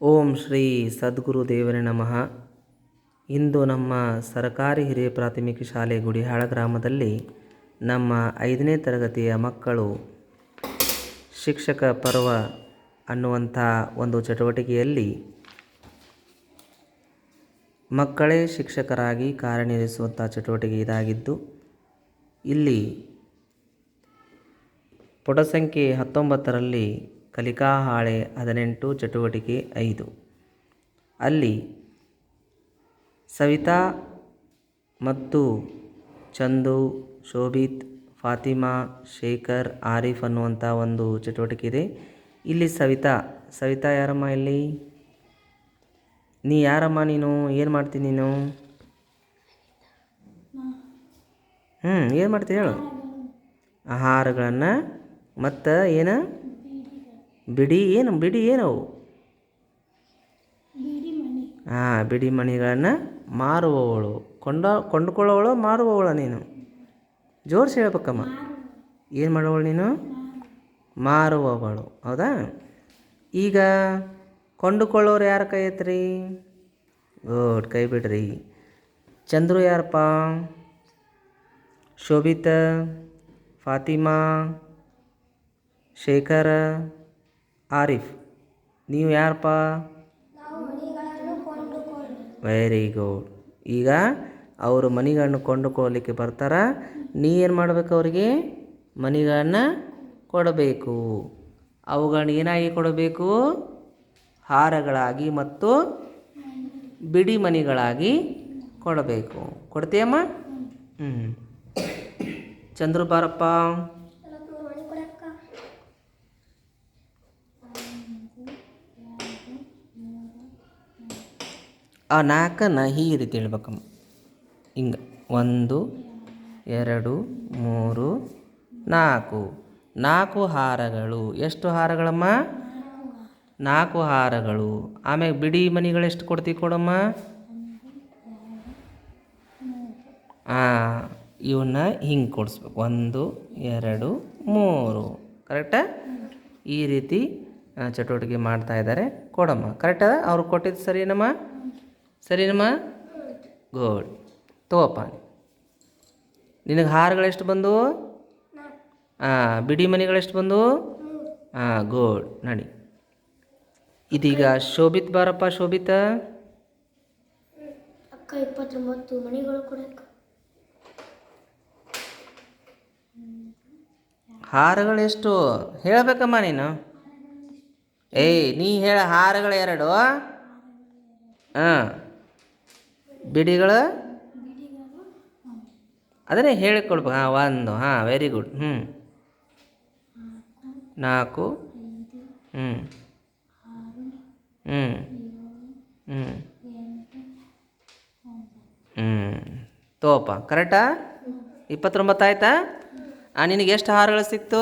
ಓಂ ಶ್ರೀ ಸದ್ಗುರು ದೇವರೇ ನಮಃ. ಇಂದು ನಮ್ಮ ಸರ್ಕಾರಿ ಹಿರಿಯ ಪ್ರಾಥಮಿಕ ಶಾಲೆ ಗುಡಿಹಾಳ ಗ್ರಾಮದಲ್ಲಿ ನಮ್ಮ ಐದನೇ ತರಗತಿಯ ಮಕ್ಕಳು ಶಿಕ್ಷಕ ಪರ್ವ ಅನ್ನುವಂಥ ಒಂದು ಚಟುವಟಿಕೆಯಲ್ಲಿ ಮಕ್ಕಳೇ ಶಿಕ್ಷಕರಾಗಿ ಕಾರ್ಯನಿರ್ವಹಿಸುವಂಥ ಚಟುವಟಿಕೆ ಇದಾಗಿದ್ದು, ಇಲ್ಲಿ ಪುಟ ಸಂಖ್ಯೆ ಹತ್ತೊಂಬತ್ತರಲ್ಲಿ ಕಲಿಕಾ ಹಾಳೆ ಹದಿನೆಂಟು, ಚಟುವಟಿಕೆ ಐದು. ಅಲ್ಲಿ ಸವಿತಾ ಮತ್ತು ಚಂದು, ಶೋಭಿತ್, ಫಾತಿಮಾ, ಶೇಖರ್, ಆರೀಫ್ ಅನ್ನುವಂಥ ಒಂದು ಚಟುವಟಿಕೆ ಇದೆ. ಇಲ್ಲಿ ಸವಿತಾ ಸವಿತಾ ಯಾರಮ್ಮ ಇಲ್ಲಿ? ನೀ ಯಾರಮ್ಮ ನೀನು? ಏನು ಮಾಡ್ತೀನಿ ನೀನು? ಹ್ಞೂ ಏನು ಮಾಡ್ತೀನಿ ಹೇಳು. ಆಹಾರಗಳನ್ನು ಮತ್ತು ಏನು? ಬಿಡಿ ಏನು ಬಿಡಿ ಏನವು ಹಾಂ ಬಿಡಿ ಮಣಿಗಳನ್ನು ಮಾರುವವಳು. ಕೊಂಡ ಕೊಂಡುಕೊಳ್ಳೋವಳು ಮಾರುವವಳ ನೀನು. ಜೋರ್ಸಿ ಹೇಳ್ಬೇಕಮ್ಮ. ಏನು ಮಾಡುವವಳು ನೀನು? ಮಾರುವವಳು. ಹೌದಾ? ಈಗ ಕೊಂಡುಕೊಳ್ಳೋರು ಯಾರ ಕೈ ಐತ್ರಿ ಗುಡ್ ಕೈ ಬಿಡ್ರಿ. ಚಂದ್ರು ಯಾರಪ್ಪ? ಶೋಭಿತ ಫಾತಿಮಾ ಶೇಖರ ಆರಿಫ್, ನೀವು ಯಾರಪ್ಪ? ವೆರಿ ಗುಡ್ ಈಗ ಅವರು ಮನಿಗಳನ್ನು ಕೊಂಡುಕೊಳ್ಳಲಿಕ್ಕೆ ಬರ್ತಾರ. ನೀ ಏನು ಮಾಡಬೇಕು ಅವರಿಗೆ? ಮನಿಗಳನ್ನು ಕೊಡಬೇಕು. ಅವುಗಳನ್ನ ಏನಾಗಿ ಕೊಡಬೇಕು? ಹಾರಗಳಾಗಿ ಮತ್ತು ಬಿಡಿ ಮನಿಗಳಾಗಿ ಕೊಡಬೇಕು. ಕೊಡ್ತೀಯಮ್ಮ? ಹ್ಞೂ ಚಂದ್ರು ಬಾರಪ್ಪ. ಆ ನಾಲ್ಕನ್ನು ಈ ರೀತಿ ಹೇಳ್ಬೇಕಮ್ಮ ಹಿಂಗೆ. ಒಂದು, ಎರಡು, ಮೂರು, ನಾಲ್ಕು. ನಾಲ್ಕು ಹಾರಗಳು. ಎಷ್ಟು ಹಾರಗಳಮ್ಮ? ನಾಲ್ಕು ಹಾರಗಳು. ಆಮೇಲೆ ಬಿಡಿ ಮನಿಗಳು ಎಷ್ಟು ಕೊಡ್ತೀವಿ ಕೊಡಮ್ಮ? ಇವನ್ನ ಹಿಂಗೆ ಕೊಡಿಸ್ಬೇಕು. ಒಂದು, ಎರಡು, ಮೂರು. ಕರೆಕ್ಟ ಈ ರೀತಿ ಚಟುವಟಿಕೆ ಮಾಡ್ತಾ ಇದ್ದಾರೆ ಕೊಡಮ್ಮ. ಕರೆಕ್ಟಾ ಅವ್ರು ಕೊಟ್ಟಿದ್ದು ಸರಿನಮ್ಮ? ಸರಿನಮ್ಮ ಗುಡ್ ತಗೋಪ್ಪ ನಿನಗೆ ಹಾರಗಳು ಎಷ್ಟು ಬಂದು ಹಾಂ ಬಿಡಿ ಮನೆಗಳೆಷ್ಟು ಎಷ್ಟು ಬಂದು ಹಾಂ ಗುಡ್ ನಡಿ. ಇದೀಗ ಶೋಭಿತ್ ಬಾರಪ್ಪ ಶೋಭಿತ? ಅಕ್ಕ ಇಪ್ಪತ್ತೊಂಬತ್ತು ಮನೆಗಳು ಕೊಡಕ್ಕ ಹಾರಗಳು ಎಷ್ಟು? ಹೇಳಬೇಕಮ್ಮ ನೀನು. ಏಯ್ ನೀ ಹೇಳ ಹಾರಗಳು ಎರಡು. ಹಾಂ ಬಿಡಿಗಳು? ಅದನ್ನೇ ಹೇಳಿಕೊಡ್ಬೇಕು. ಹಾಂ ಒಂದು. ಹಾಂ ವೆರಿ ಗುಡ್ ಹ್ಞೂ ನಾಲ್ಕು. ಹ್ಞೂ ಹ್ಞೂ ಹ್ಞೂ ಹ್ಞೂ ತೋಪ. ಕರೆಕ್ಟಾ? ಇಪ್ಪತ್ತೊಂಬತ್ತು ಆಯ್ತಾ? ಆ, ನಿನಗೆ ಎಷ್ಟು ಹಾರಗಳು ಸಿಕ್ತು?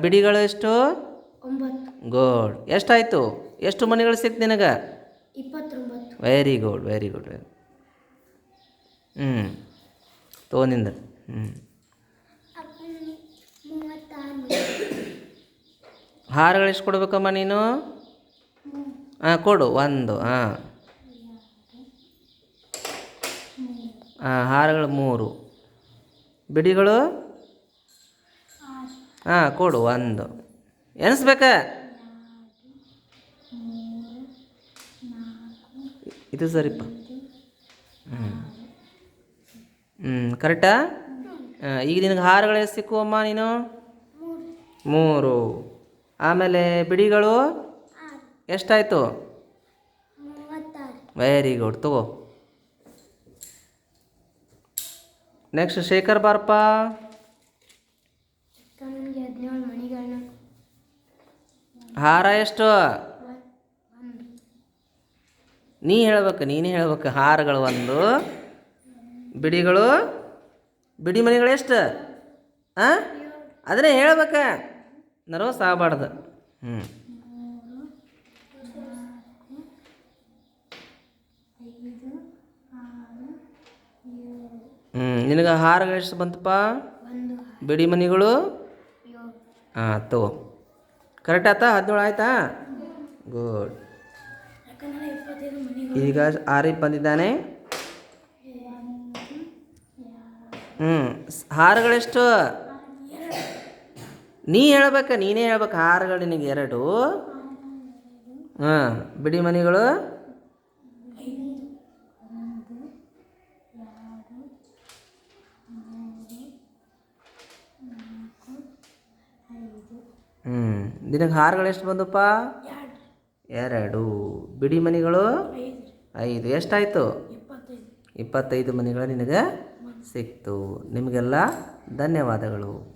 ಬಿಡಿಗಳು ಎಷ್ಟು? ಗೋಡ್ ಎಷ್ಟಾಯಿತು? ಎಷ್ಟು ಮನೆಗಳು ಸಿಕ್ತು ನಿನಗೆ? Very good very good very ಹ್ಞೂ ತೋನಿಂದ ಹ್ಞೂ ಹಾರಗಳು ಎಷ್ಟು ಕೊಡ್ಬೇಕಮ್ಮ ನೀನು? ಹಾಂ, ಕೊಡು, ಒಂದು, ಹಾಂ. ಹಾಂ, ಹಾರಗಳು ಮೂರು. ಬಿಡಿಗಳು? ಹಾಂ, ಕೊಡು, ಒಂದು. ಎಣಿಸ್ಬೇಕ? ಇದು ಸರಿಪ್ಪ ಹ್ಞೂ ಹ್ಞೂ ಕರೆಕ್ಟಾ? ಈಗ ನಿನಗೆ ಹಾರಗಳು ಎಷ್ಟು ಸಿಕ್ಕುವಮ್ಮ ನೀನು? ಮೂರು. ಆಮೇಲೆ ಬಿಡಿಗಳು? ಎಷ್ಟಾಯಿತು? ವೆರಿ ಗುಡ್ ತಗೋ. ನೆಕ್ಸ್ಟ್ ಶೇಖರ್ ಬಾರಪ್ಪ. ಹಾರ ಎಷ್ಟು? ನೀ ಹೇಳ್ಬೇಕು ನೀನೇ ಹೇಳ್ಬೇಕು ಹಾರಗಳು ಒಂದು ಬಿಡಿಗಳು ಬಿಡಿ ಮನೆಗಳು ಎಷ್ಟು? ಹಾಂ ಅದನ್ನೇ ಹೇಳ್ಬೇಕ. ನರ್ವಸ್ ಆಗಬಾರ್ದು. ಹ್ಞೂ ಹ್ಞೂ ನಿನಗೆ ಹಾರಗಳು ಎಷ್ಟು ಬಂತಪ್ಪ? ಬಿಡಿ ಮನೆಗಳು ಹಾಂ ತಗೋ. ಕರೆಕ್ಟ್ ಆಯ್ತಾ ಹದಿನೇಳು ಆಯ್ತಾ? ಗುಡ್ ಈಗ ಆರಿಫ್ ಬಂದಿದ್ದಾನೆ. ಹ್ಞೂ ಹಾರಗಳೆಷ್ಟು? ನೀ ಹೇಳ್ಬೇಕ, ನೀನೇ ಹೇಳ್ಬೇಕು, ಹಾರಗಳು ನಿನಗೆ ಎರಡು. ಹಾಂ ಬಿಡಿ ಮನೆಗಳು. ಹ್ಞೂ ನಿನಗೆ ಹಾರಗಳು ಎಷ್ಟು ಬಂದಪ್ಪ? ಎರಡು. ಬಿಡಿ ಮನೆಗಳು? ಐದು. ಎಷ್ಟಾಯಿತು? ಇಪ್ಪತ್ತೈದು. ಮನೆಗಳು ನಿನಗೆ ಸಿಕ್ತು. ನಿಮಗೆಲ್ಲ ಧನ್ಯವಾದಗಳು.